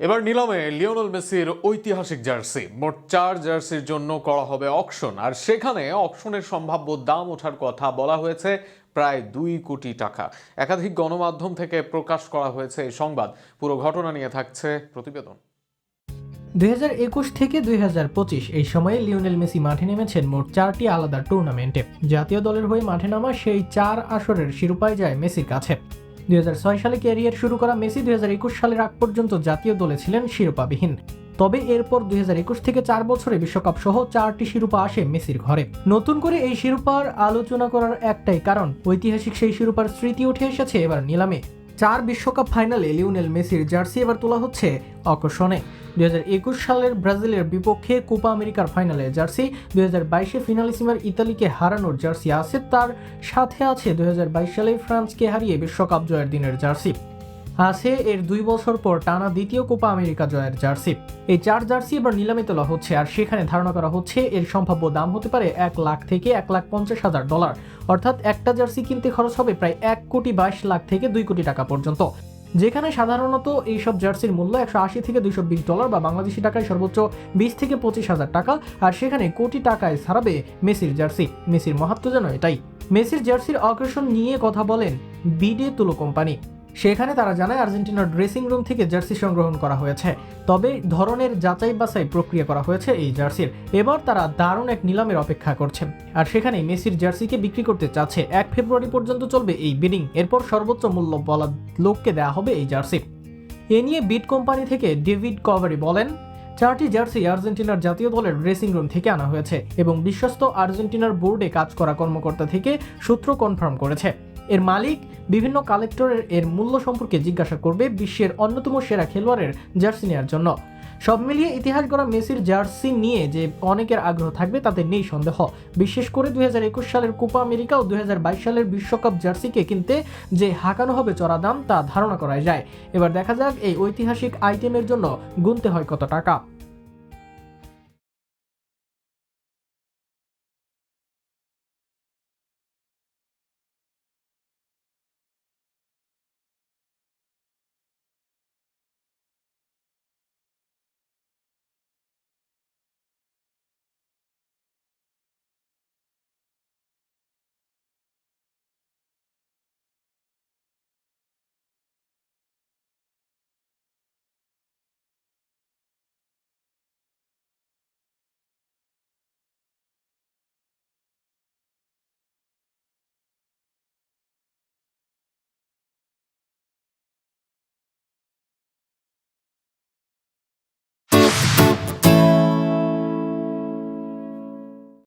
এবার নিলামে লিওনেল মেসির ঐতিহাসিক জার্সি। মোট চার জার্সির জন্য করা হবে অকশন। আর সেখানে অকশনের সম্ভাব্য দাম ওঠার কথা বলা হয়েছে প্রায় দুই কোটি টাকা। একাধিক গণমাধ্যম থেকে প্রকাশ করা হয়েছে এই সংবাদ। পুরো ঘটনা নিয়ে থাকছে প্রতিবেদন। দুই হাজার একুশ থেকে দুই হাজার পঁচিশ এই সময়ে লিওনেল মেসি মাঠে নেমেছেন মোট চারটি আলাদা টুর্নামেন্টে। জাতীয় দলের হয়ে মাঠে নামা সেই চার আসরের শিরোপায় যায় মেসির কাছে। দুই সালে ক্যারিয়ার শুরু করা মেসি দুই সালের আগ পর্যন্ত জাতীয় দলে ছিলেন শিরোপাবিহীন। তবে এরপর দুই হাজার একুশ থেকে চার বছরে বিশ্বকাপ সহ চারটি শিরোপা আসে মেসির ঘরে। নতুন করে এই শিরোপার আলোচনা করার একটাই কারণ, ঐতিহাসিক সেই শিরোপার স্মৃতি উঠে এসেছে এবার নিলামে। চার বিশ্বকাপ ফাইনালে লিওনেল মেসির জার্সি এবার তোলা হচ্ছে অকর্ষণে। দুই হাজার একুশ সালের ব্রাজিলের বিপক্ষে কোপা আমেরিকার ফাইনালে জার্সি দু হাজার বাইশে ফিনালিসিমার ইতালিকে হারানোর জার্সি আছে তার সাথে আছে দুই হাজার বাইশ সালে ফ্রান্সকে হারিয়ে বিশ্বকাপ জয়ের দিনের জার্সি। আছে এর দুই বছর পর টানা দ্বিতীয় কোপা আমেরিকা জয়ের জার্সি। এই চার জার্সি এবার নিলামে তোলা হচ্ছে, আর সেখানে ধারণা করা হচ্ছে এর সম্ভাব্য দাম হতে পারে এক লাখ থেকে এক লাখ পঞ্চাশ হাজার ডলার। অর্থাৎ একটা জার্সি কিনতে খরচ হবে প্রায় এক কোটি বাইশ লাখ থেকে দুই কোটি টাকা পর্যন্ত। যেখানে সাধারণত এইসব জার্সির মূল্য একশো আশি থেকে দুইশো বিশ ডলার বা বাংলাদেশি টাকায় সর্বোচ্চ বিশ থেকে পঁচিশ হাজার টাকা, আর সেখানে কোটি টাকায় ছাড়াবে মেসির জার্সি। মেসির মহাত্ম যেন এটাই। মেসির জার্সির আকর্ষণ নিয়ে কথা বলেন বিডে তুলো কোম্পানি। সেখানে তারা জানায় আর্জেন্টিনার ড্রেসিং রুম থেকে জার্সি সংগ্রহণ করা হয়েছে। তবে ধরনের যাচাই বাছাই প্রক্রিয়া করা হয়েছে এই জার্সির। এবার তারা দারুণ এক নিলামের অপেক্ষা করছেন আর সেখানে মেসির জার্সিকে বিক্রি করতে চাচ্ছে। এক ফেব্রুয়ারি পর্যন্ত চলবে এই বিডিং। এরপর সর্বোচ্চ মূল্য বলা লোককে দেওয়া হবে এই জার্সি। এ নিয়ে বিট কোম্পানি থেকে ডেভিড কভারি বলেন, চারটি জার্সি আর্জেন্টিনার জাতীয় দলের ড্রেসিং রুম থেকে আনা হয়েছে এবং বিশ্বস্ত আর্জেন্টিনার বোর্ডে কাজ করা কর্মকর্তা থেকে সূত্র কনফার্ম করেছে। এর মালিক বিভিন্ন কালেক্টরের এর মূল্য সম্পর্কে জিজ্ঞাসা করবে বিশ্বের অন্যতম সেরা খেলোয়াড়ের জার্সি নেওয়ার জন্য। সব মিলিয়ে ইতিহাস গড়া মেসির জার্সি নিয়ে যে অনেকের আগ্রহ থাকবে তাতে নেই সন্দেহ। বিশেষ করে দুই হাজার একুশ সালের কোপা আমেরিকা ও দুই হাজার বাইশ সালের বিশ্বকাপ জার্সিকে কিনতে যে হাঁকানো হবে চড়া দাম তা ধারণা করা যায়। এবার দেখা যাক এই ঐতিহাসিক আইটেমের জন্য গুনতে হয় কত টাকা।